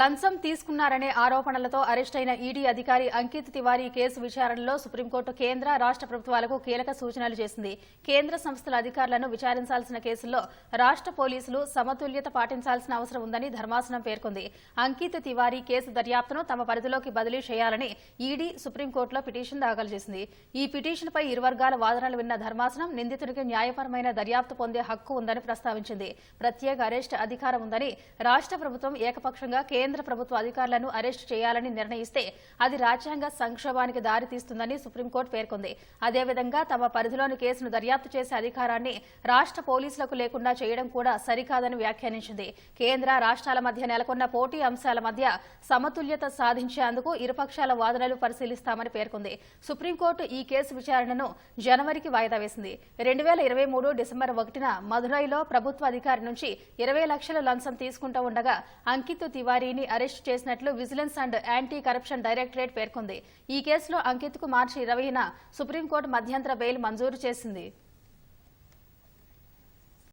లంచం తీసుకున్నారనే ఆరోపణలతో అరెస్టైన ఈడీ అధికారి అంకిత్ తివారీ కేసు విచారణలో సుప్రీంకోర్టు కేంద్ర రాష్ట ప్రభుత్వాలకు కీలక సూచనలు చేసింది. కేంద్ర సంస్థల అధికారులను విచారించాల్సిన కేసుల్లో రాష్ట పోలీసులు సమతుల్యత పాటించాల్సిన అవసరం ఉందని ధర్మాసనం పేర్కొంది. అంకిత్ తివారీ కేసు దర్యాప్తును తమ పరిధిలోకి బదిలీ చేయాలని ఈడీ సుప్రీంకోర్టులో పిటిషన్ దాఖలు చేసింది. ఈ పిటిషన్పై ఇరు వర్గాల వాదనలు విన్న ధర్మాసనం నిందితుడికి న్యాయపరమైన దర్యాప్తు పొందే హక్కు ఉందని ప్రస్తావించింది. ప్రత్యేక అరెస్ట్ అధికారం ఉందని రాష్ట ప్రభుత్వం ఏకపక్షంగా కేంద్ర ప్రభుత్వ అధికారులను అరెస్టు చేయాలని నిర్ణయిస్తే అది రాజ్యాంగ సంక్షోభానికి దారితీస్తుందని సుప్రీంకోర్టు పేర్కొంది. అదేవిధంగా తమ పరిధిలోని కేసును దర్యాప్తు చేసే అధికారాన్ని రాష్ట పోలీసులకు లేకుండా చేయడం కూడా సరికాదని వ్యాఖ్యానించింది. కేంద్ర రాష్ట్రాల మధ్య నెలకొన్న పోటీ అంశాల మధ్య సమతుల్యత సాధించేందుకు ఇరుపక్షాల వాదనలు పరిశీలిస్తామని పేర్కొంది. సుప్రీంకోర్టు ఈ కేసు విచారణను జనవరికి వాయిదా వేసింది. రెండు వేల ఇరవై మూడు డిసెంబర్ ఒకటిన మదురైలో ప్రభుత్వ అధికారి నుంచి ఇరవై లక్షల లంచం తీసుకుంటూ ఉండగా అంకిత్ తివారీని అరెస్టు చేసినట్లు vigilance and anti corruption directorate పేర్కొంది. ఈ కేసులో అంకిత్కు మార్చి ఇరవైన సుప్రీంకోర్టు మధ్యంతర బెయిల్ మంజూరు చేసింది.